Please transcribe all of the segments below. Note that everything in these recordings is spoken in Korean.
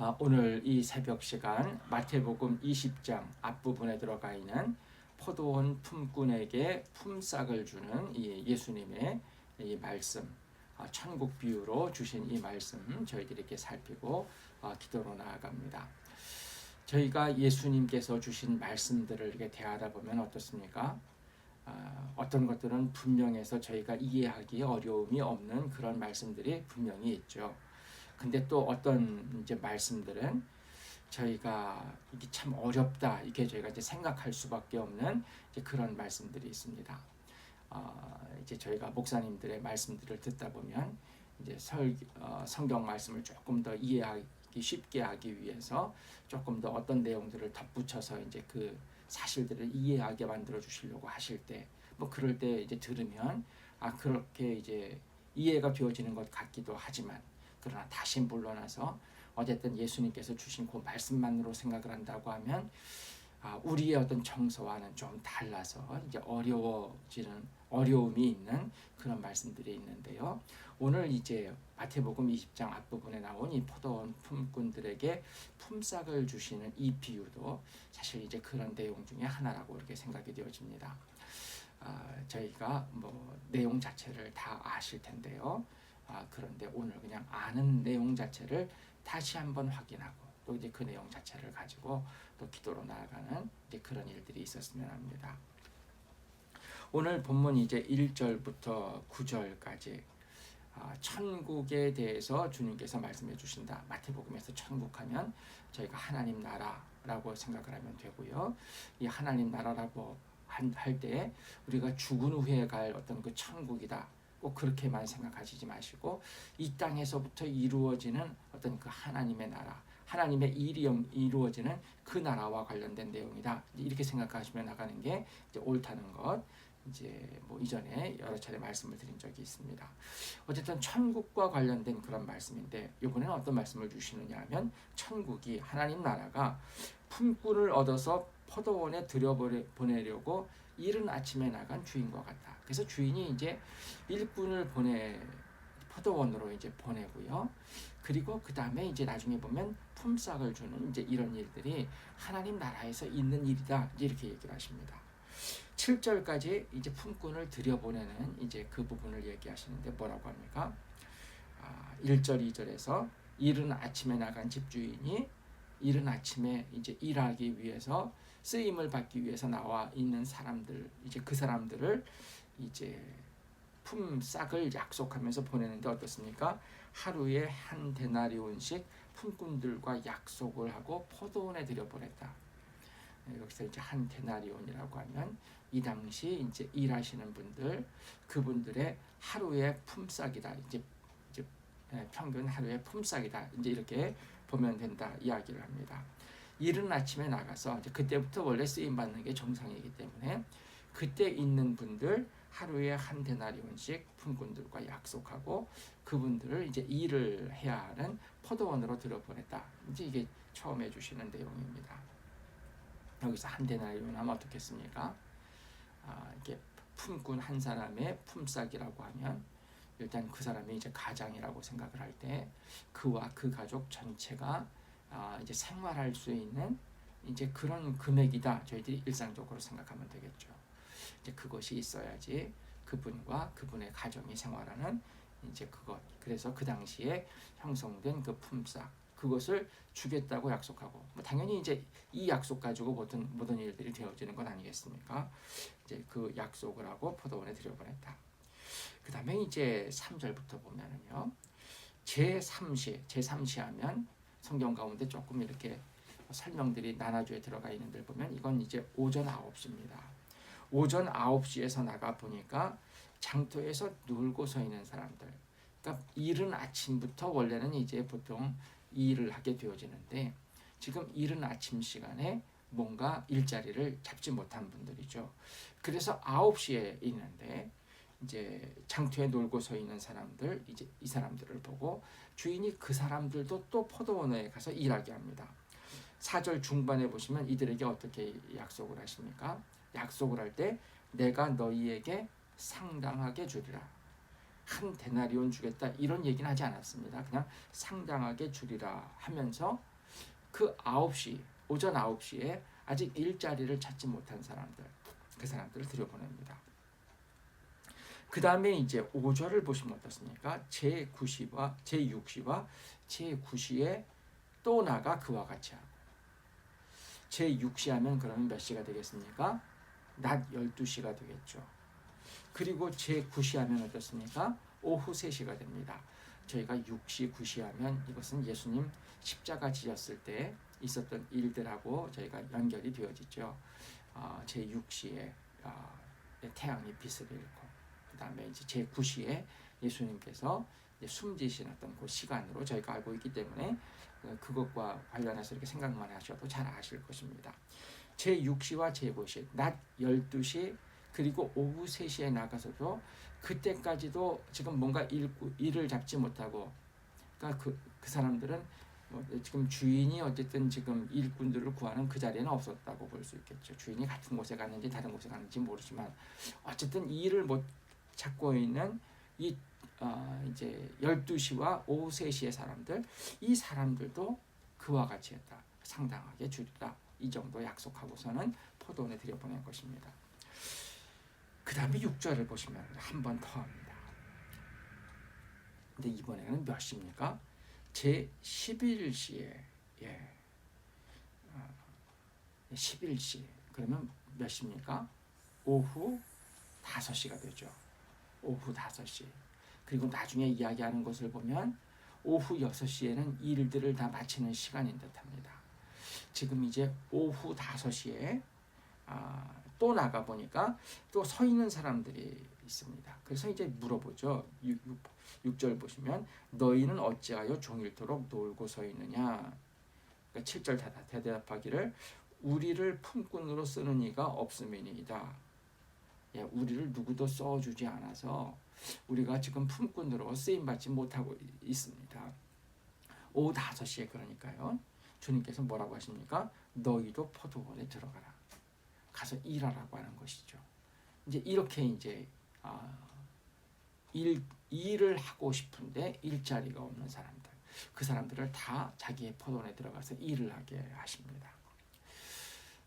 아, 오늘 이 새벽 시간 마태복음 20장 앞부분에 들어가 있는 포도원 품꾼에게 품삯을 주는 이 예수님의 이 말씀, 아, 천국 비유로 주신 이 말씀 저희들에게 살피고 아, 기도로 나아갑니다. 저희가 예수님께서 주신 말씀들을 이렇게 대하다 보면 어떻습니까? 아, 어떤 것들은 분명해서 저희가 이해하기 어려움이 없는 그런 말씀들이 분명히 있죠. 근데 또 어떤 이제 말씀들은 저희가 이게 참 어렵다 이렇게 저희가 이제 생각할 수밖에 없는 그런 말씀들이 있습니다. 어, 이제 저희가 목사님들의 말씀들을 듣다 보면 이제 설 어, 성경 말씀을 조금 더 이해하기 쉽게 하기 위해서 조금 더 어떤 내용들을 덧붙여서 이제 그 사실들을 이해하게 만들어 주시려고 하실 때 뭐 그럴 때 이제 들으면 아 그렇게 이제 이해가 되어지는 것 같기도 하지만 그러나 다시 물러나서 어쨌든 예수님께서 주신 그 말씀만으로 생각을 한다고 하면 아, 우리의 어떤 정서와는 좀 달라서 이제 어려워지는 어려움이 있는 그런 말씀들이 있는데요. 오늘 이제 마태복음 20장 앞부분에 나온 이 포도원 품꾼들에게 품삯을 주시는 이 비유도 사실 이제 그런 내용 중에 하나라고 이렇게 생각이 되어집니다. 아, 저희가 뭐 내용 자체를 다 아실 텐데요. 아, 그런데 오늘 그냥 아는 내용 자체를 다시 한번 확인하고 또 이제 그 내용 자체를 가지고 또 기도로 나아가는 이제 그런 일들이 있었으면 합니다. 오늘 본문 이제 1절부터 9절까지 아, 천국에 대해서 주님께서 말씀해 주신다. 마태복음에서 천국하면 저희가 하나님 나라라고 생각을 하면 되고요. 이 하나님 나라라고 할 때 우리가 죽은 후에 갈 어떤 그 천국이다. 꼭 그렇게만 생각하시지 마시고 이 땅에서부터 이루어지는 어떤 그 하나님의 나라, 하나님의 일이 이루어지는 그 나라와 관련된 내용이다. 이렇게 생각하시면 나가는 게 이제 옳다는 것. 이제 뭐 이전에 여러 차례 말씀을 드린 적이 있습니다. 어쨌든 천국과 관련된 그런 말씀인데 이번에는 어떤 말씀을 주시느냐 하면 천국이 하나님 나라가 품꾼을 얻어서 포도원에 들여보내려고 이른 아침에 나간 주인과 같다. 그래서 주인이 이제 일꾼을 보내 포도원으로 이제 보내고요. 그리고 그 다음에 이제 나중에 보면 품삯을 주는 이제 이런 일들이 하나님 나라에서 있는 일이다. 이렇게 얘기를 하십니다. 7절까지 이제 품꾼을 들여보내는 이제 그 부분을 얘기하시는데 뭐라고 합니까? 아, 1절, 2절에서 이른 아침에 나간 집주인이 이른 아침에 이제 일하기 위해서 쓰임을 받기 위해서 나와 있는 사람들 이제 그 사람들을 이제 품삯을 약속하면서 보내는데 어떻습니까? 하루에 한 데나리온씩 품꾼들과 약속을 하고 포도원에 들여보냈다. 네, 여기서 이제 한 데나리온이라고 하면 이 당시 이제 일하시는 분들 그분들의 하루의 품삯이다. 이제, 이제 네, 평균 하루의 품삯이다. 이제 이렇게 보면 된다 이야기를 합니다. 이른 아침에 나가서 그때부터 원래 쓰임 받는 게 정상이기 때문에 그때 있는 분들 하루에 한 데나리온씩 품꾼들과 약속하고 그분들을 이제 일을 해야 하는 포도원으로 들어보냈다. 이제 이게 처음 해주시는 내용입니다. 여기서 한 데나리온 하면 어떻겠습니까? 아, 이게 품꾼 한 사람의 품삯이라고 하면 일단 그 사람이 이제 가장이라고 생각을 할 때 그와 그 가족 전체가 아, 이제 생활할 수 있는 이제 그런 금액이다. 저희들이 일상적으로 생각하면 되겠죠. 이제 그것이 있어야지 그분과 그분의 가정이 생활하는 이제 그것. 그래서 그 당시에 형성된 그 품삯 그것을 주겠다고 약속하고 뭐 당연히 이제 이 약속 가지고 모든 모든 일들이 되어지는 건 아니겠습니까? 이제 그 약속을 하고 포도원에 들여보냈다. 그 다음에 이제 3절부터 보면은요. 제3시, 제3시 하면 성경 가운데 조금 이렇게 설명들이 나눠주에 들어가 있는 데 보면 이건 이제 오전 9시입니다. 오전 9시에서 나가 보니까 장터에서 놀고 서 있는 사람들. 그러니까 이른 아침부터 원래는 이제 보통 일을 하게 되어지는데 지금 이른 아침 시간에 뭔가 일자리를 잡지 못한 분들이죠. 그래서 9시에 있는데 이제 장터에 놀고 서 있는 사람들 이제 이 사람들을 보고 주인이 그 사람들도 또 포도원에 가서 일하게 합니다. 4절 중반에 보시면 이들에게 어떻게 약속을 하십니까? 약속을 할 때 내가 너희에게 상당하게 주리라. 한 데나리온 주겠다 이런 얘기는 하지 않았습니다. 그냥 상당하게 주리라 하면서 그 9시 오전 9시에 아직 일자리를 찾지 못한 사람들 그 사람들을 들여보냅니다. 그 다음에 이제 5절을 보시면 어떻습니까? 제9시와 제6시와 제9시에 또 나가 그와 같이 하고 제6시 하면 그러면 몇 시가 되겠습니까? 낮 12시가 되겠죠. 그리고 제9시 하면 어떻습니까? 오후 3시가 됩니다. 저희가 6시, 9시 하면 이것은 예수님 십자가 지었을 때 있었던 일들하고 저희가 연결이 되어지죠. 어, 제6시에 어, 태양이 빛을 잃고 그 다음에 이제 제 9시에 예수님께서 숨지신 어떤 그 시간으로 저희가 알고 있기 때문에 어, 그것과 관련해서 이렇게 생각만 하셔도 잘 아실 것입니다. 제 6시와 제9시, 낮 12시 그리고 오후 3시에 나가서도 그때까지도 지금 뭔가 일, 일을 잡지 못하고 그러니까 그, 그 사람들은 뭐 지금 주인이 어쨌든 지금 일꾼들을 구하는 그 자리에는 없었다고 볼 수 있겠죠. 주인이 같은 곳에 갔는지 다른 곳에 갔는지 모르지만 어쨌든 이 일을 못 찾고 있는 이 어, 이제 12시와 오후 3시의 사람들 이 사람들도 그와 같이 했다. 상당하게 줄이다. 이 정도 약속하고서는 포도원에 들여보낸 것입니다. 그 다음에 6절을 보시면 한 번 더 합니다. 근데 이번에는 몇 시입니까? 제 11시에 예. 어, 11시 그러면 몇 시입니까? 오후 5시가 되죠. 오후 5시. 그리고 나중에 이야기하는 것을 보면 오후 6시에는 일들을 다 마치는 시간인 듯합니다. 지금 이제 오후 5시에 아, 또 나가 보니까 또 서 있는 사람들이 있습니다. 그래서 이제 물어보죠. 6, 6, 절 보시면 너희는 어찌하여 종일토록 놀고 서 있느냐? 그러니까 7절 대답하기를 우리를 품꾼으로 쓰는 이가 없음이니이다. 예, 우리를 누구도 써주지 않아서 우리가 지금 품꾼으로 쓰임 받지 못하고 있습니다. 오후 5시에 그러니까요. 주님께서 뭐라고 하십니까? 너희도 포도원에 들어가라. 가서 일하라고 하는 것이죠. 이제 이렇게 이제 아, 일 일을 하고 싶은데 일자리가 없는 사람들, 그 사람들을 다 자기의 포도원에 들어가서 일을 하게 하십니다.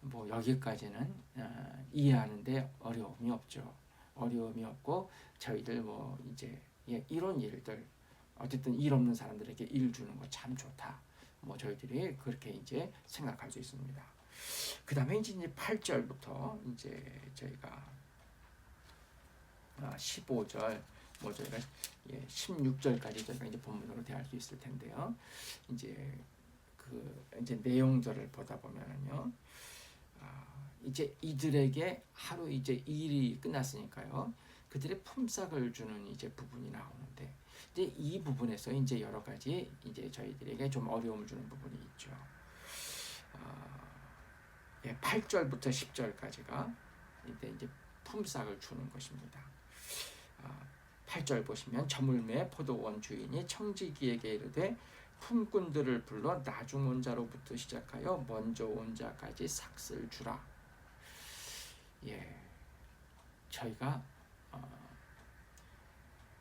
뭐 여기까지는 어, 이해하는데 어려움이 없죠. 어려움이 없고 저희들 뭐 이제 예, 이런 일들 어쨌든 일 없는 사람들에게 일 주는 거 참 좋다. 뭐 저희들이 그렇게 이제 생각할 수 있습니다. 그 다음에 이제 8절부터 이제 저희가 15절 뭐 저희가 예, 16절까지 저희가 이제 본문으로 대할 수 있을 텐데요. 이제 그 이제 내용들을 보다 보면은요. 아, 이제 이들에게 하루 이제 일이 끝났으니까요. 그들의 품삯을 주는 이제 부분이 나오는데 이제 이 부분에서 이제 여러 가지 이제 저희들에게 좀 어려움을 주는 부분이 있죠. 아, 예, 8절부터 10절까지가 이때 이제 품삯을 주는 것입니다. 아, 8절 보시면 저물매 포도원 주인이 청지기에게 이르되 품꾼들을 불러 나중 온 자로부터 시작하여 먼저 온 자까지 삭슬 주라. 예, 저희가 어,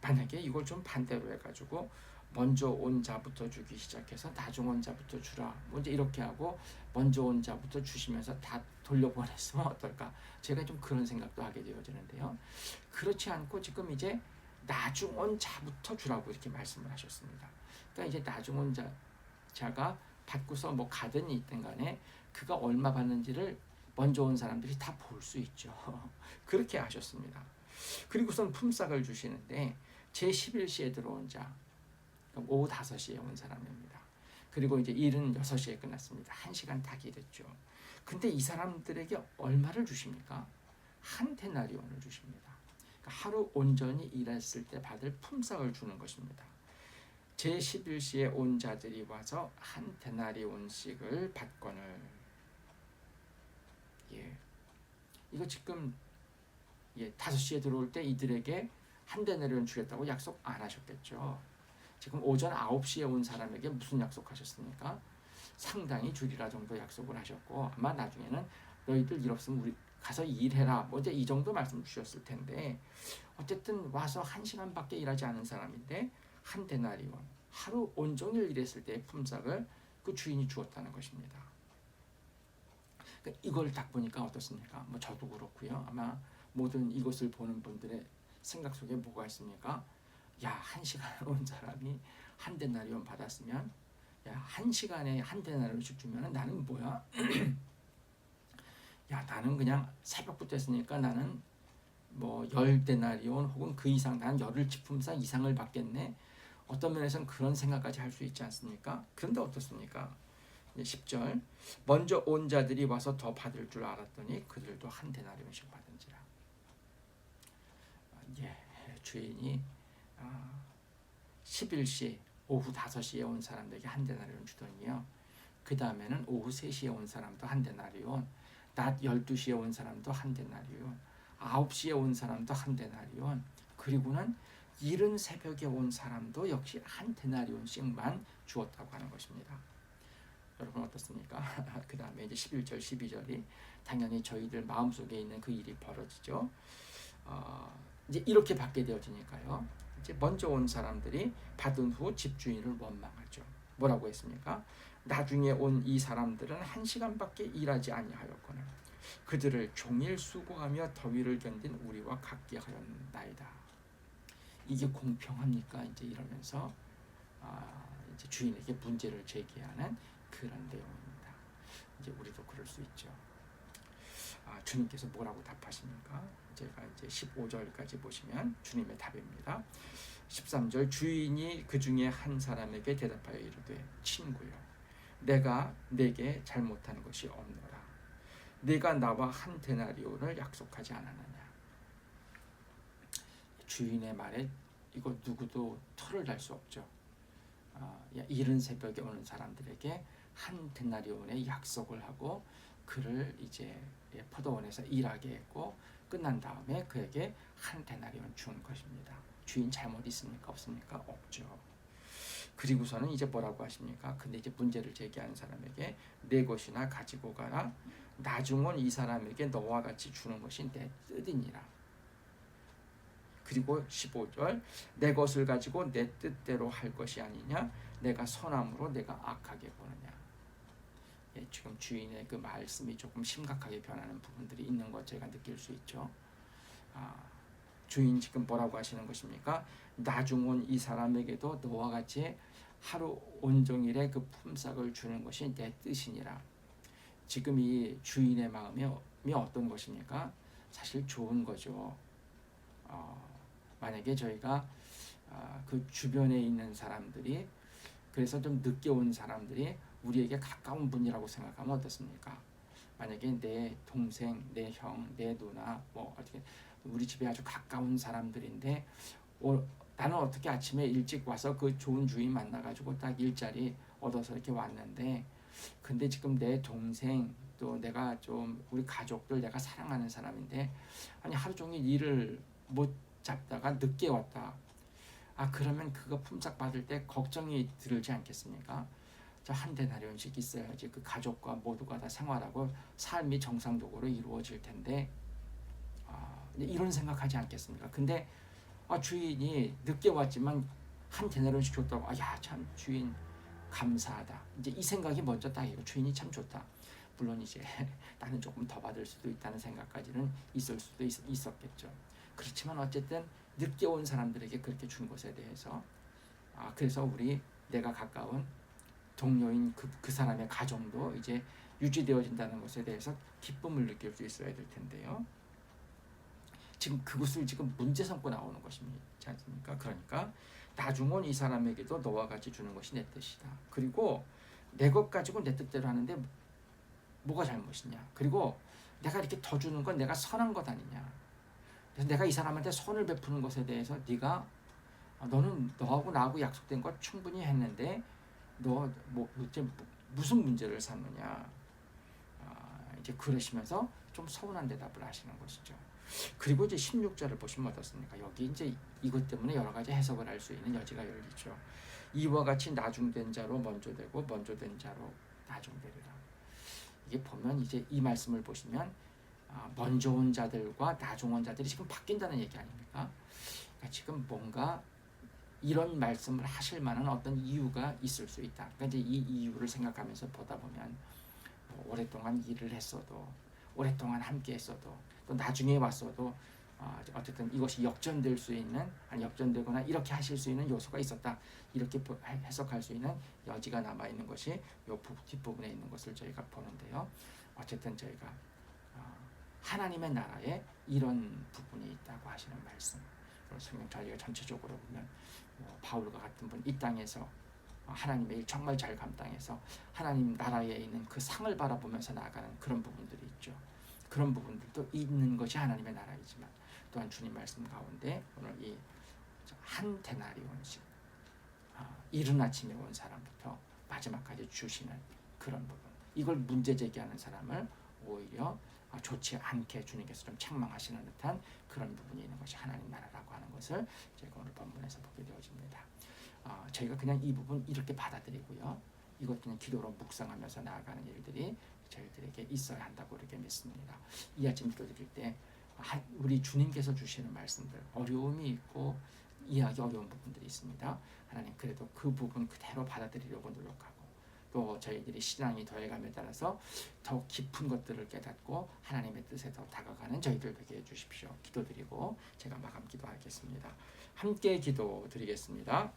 만약에 이걸 좀 반대로 해가지고 먼저 온 자부터 주기 시작해서 나중 온 자부터 주라. 뭐 이제 이렇게 하고 먼저 온 자부터 주시면서 다 돌려보냈으면 어떨까? 제가 좀 그런 생각도 하게 되어지는데요. 그렇지 않고 지금 이제 나중 온 자부터 주라고 이렇게 말씀을 하셨습니다. 그러니까 이제 나중 온 자, 자가 받고서 뭐 가든 있든 간에 그가 얼마 받는지를 먼저 온 사람들이 다 볼 수 있죠. 그렇게 하셨습니다. 그리고선 품삯을 주시는데 제11시에 들어온 자 오후 5시에 온 사람입니다. 그리고 이제 일은 6시에 끝났습니다. 1시간 다 길었죠. 근데 이 사람들에게 얼마를 주십니까? 한 테나리온을 주십니다. 그러니까 하루 온전히 일했을 때 받을 품삯을 주는 것입니다. 제11시에 온 자들이 와서 한 데나리온씩을 받거늘 예. 이거 지금 예, 5시에 들어올 때 이들에게 한 데나리온 주겠다고 약속 안 하셨겠죠. 지금 오전 9시에 온 사람에게 무슨 약속하셨습니까? 상당히 줄이라 정도 약속을 하셨고 아마 나중에는 너희들 일 없으면 우리 가서 일해라. 뭐 이제 이 정도 말씀 주셨을 텐데 어쨌든 와서 한 시간밖에 일하지 않은 사람인데 한 데나리온 하루 온종일 일했을 때의 품삯을 그 주인이 주었다는 것입니다. 그러니까 이걸 딱 보니까 어떻습니까? 뭐 저도 그렇고요. 아마 모든 이것을 보는 분들의 생각 속에 뭐가 있습니까? 야, 한 시간 온 사람이 한 데나리온 받았으면 야, 한 시간에 한 데나리온씩 주면은 나는 뭐야? 야, 나는 그냥 새벽부터 했으니까 나는 뭐 열 데나리온 혹은 그 이상 난 열흘 치품사 이상을 받겠네. 어떤 면에서는 그런 생각까지 할 수 있지 않습니까? 그런데 어떻습니까? 10절 먼저 온 자들이 와서 더 받을 줄 알았더니 그들도 한 데나리온씩 받은지라. 아, 예, 주인이 아, 11시 오후 5시에 온 사람들에게 한 데나리온 주더니요. 그 다음에는 오후 3시에 온 사람도 한 데나리온, 낮 12시에 온 사람도 한 데나리온, 9시에 온 사람도 한 데나리온, 그리고는 이른 새벽에 온 사람도 역시 한 데나리온씩만 주었다고 하는 것입니다. 여러분 어떻습니까? 그 다음에 이제 11절, 12절이 당연히 저희들 마음속에 있는 그 일이 벌어지죠. 어, 이제 이렇게 받게 되어지니까요. 이제 먼저 온 사람들이 받은 후 집주인을 원망하죠. 뭐라고 했습니까? 나중에 온 이 사람들은 한 시간밖에 일하지 아니하였거늘 그들을 종일 수고하며 더위를 견딘 우리와 같게 하였나이다. 이게 공평합니까? 이제 이러면서 아, 이제 주인에게 문제를 제기하는 그런 내용입니다. 이제 우리도 그럴 수 있죠. 아, 주님께서 뭐라고 답하십니까? 제가 이제 15절까지 보시면 주님의 답입니다. 13절 주인이 그 중에 한 사람에게 대답하여 이르되 친구여 내가 내게 잘못한 것이 없노라 네가 나와 한 데나리온을 약속하지 않았느냐 주인의 말에 이거 누구도 털을 달 수 없죠. 아, 이른 새벽에 오는 사람들에게 한 데나리온의 약속을 하고 그를 이제 포도원에서 일하게 했고 끝난 다음에 그에게 한 데나리온 준 것입니다. 주인 잘못 있습니까? 없습니까? 없죠. 그리고서는 이제 뭐라고 하십니까? 근데 이제 문제를 제기하는 사람에게 내 것이나 가지고 가라. 나중은 이 사람에게 너와 같이 주는 것이 내 뜻이니라. 그리고 15절 내 것을 가지고 내 뜻대로 할 것이 아니냐? 내가 선함으로 내가 악하게 보느냐? 예, 지금 주인의 그 말씀이 조금 심각하게 변하는 부분들이 있는 것 제가 느낄 수 있죠. 아, 주인 지금 뭐라고 하시는 것입니까? 나중 온 이 사람에게도 너와 같이 하루 온종일의 그 품삯을 주는 것이 내 뜻이니라. 지금 이 주인의 마음이 어떤 것입니까? 사실 좋은 거죠. 어, 만약에 저희가 아, 그 주변에 있는 사람들이 그래서 좀 늦게 온 사람들이 우리에게 가까운 분이라고 생각하면 어떻습니까? 만약에 내 동생, 내 형, 내 누나, 뭐 어떻게 우리 집에 아주 가까운 사람들인데 어, 나는 어떻게 아침에 일찍 와서 그 좋은 주인 만나가지고 딱 일자리 얻어서 이렇게 왔는데 근데 지금 내 동생 또 내가 좀 우리 가족들 내가 사랑하는 사람인데 아니 하루 종일 일을 못 잡다가 늦게 왔다. 아 그러면 그거 품삯 받을 때 걱정이 들지 않겠습니까? 저한 대나리온씩 있어야지 그 가족과 모두가 다 생활하고 삶이 정상적으로 이루어질 텐데 아, 이런 생각하지 않겠습니까? 근데 아, 주인이 늦게 왔지만 한 대나리온씩 줬다고 아야참 주인 감사하다. 이제 이 생각이 먼저 딱 이거 주인이 참 좋다. 물론 이제 나는 조금 더 받을 수도 있다는 생각까지는 있을 수도 있, 있었겠죠. 그렇지만 어쨌든 늦게 온 사람들에게 그렇게 준 것에 대해서 아 그래서 우리 내가 가까운 동료인 그, 그 사람의 가정도 이제 유지되어진다는 것에 대해서 기쁨을 느낄 수 있어야 될 텐데요. 지금 그것을 지금 문제 삼고 나오는 것이지 않습니까? 그러니까 나중은 이 사람에게도 너와 같이 주는 것이 내 뜻이다. 그리고 내 것 가지고 내 뜻대로 하는데 뭐가 잘못이냐? 그리고 내가 이렇게 더 주는 건 내가 선한 것 아니냐? 그래서 내가 이 사람한테 손을 베푸는 것에 대해서 네가 아, 너는 너하고 나하고 약속된 것 충분히 했는데 너뭐 무슨 문제를 삼느냐 아, 이제 그러시면서 좀 서운한 대답을 하시는 것이죠. 그리고 이제 16절을 보시면 어떻습니까? 여기 이제 이것 때문에 여러 가지 해석을 할 수 있는 여지가 열리죠. 이와 같이 나중된 자로 먼저 되고 먼저 된 자로 나중되리라. 이게 보면 이제 이 말씀을 보시면 아, 먼저 온 자들과 나중 온 자들이 지금 바뀐다는 얘기 아닙니까? 그러니까 지금 뭔가 이런 말씀을 하실 만한 어떤 이유가 있을 수 있다. 그러니까 이제 이 이유를 생각하면서 보다 보면 뭐 오랫동안 일을 했어도 오랫동안 함께 했어도 또 나중에 왔어도 어, 어쨌든 이것이 역전될 수 있는 아니 역전되거나 이렇게 하실 수 있는 요소가 있었다 이렇게 해석할 수 있는 여지가 남아 있는 것이 요 부- 뒷부분에 있는 것을 저희가 보는데요. 어쨌든 저희가 어, 하나님의 나라에 이런 부분이 있다고 하시는 말씀. 성경 자리가 전체적으로 보면 뭐 바울과 같은 분 이 땅에서 어, 하나님의 일 정말 잘 감당해서 하나님 나라에 있는 그 상을 바라보면서 나아가는 그런 부분들이 있죠. 그런 부분들도 있는 것이 하나님의 나라이지만 또한 주님 말씀 가운데 오늘 이 한 데나리온씩 아, 이른 아침에 온 사람부터 마지막까지 주시는 그런 부분 이걸 문제 제기하는 사람을 오히려 아, 좋지 않게 주님께서 좀 책망하시는 듯한 그런 부분이 있는 것이 하나님 나라라고 하는 것을 제가 오늘 본문에서 보게 되어집니다. 아, 저희가 그냥 이 부분 이렇게 받아들이고요. 이것 그냥 기도로 묵상하면서 나아가는 일들이 저희들에게 있어야 한다고 이렇게 믿습니다. 이 아침 기도 드릴 때 하- 우리 주님께서 주시는 말씀들 어려움이 있고 이해하기 어려운 부분들이 있습니다. 하나님 그래도 그 부분 그대로 받아들이려고 노력하고 또 저희들이 신앙이 더해감에 따라서 더 깊은 것들을 깨닫고 하나님의 뜻에 더 다가가는 저희들 되게 해주십시오. 기도드리고 제가 마감 기도하겠습니다. 함께 기도드리겠습니다.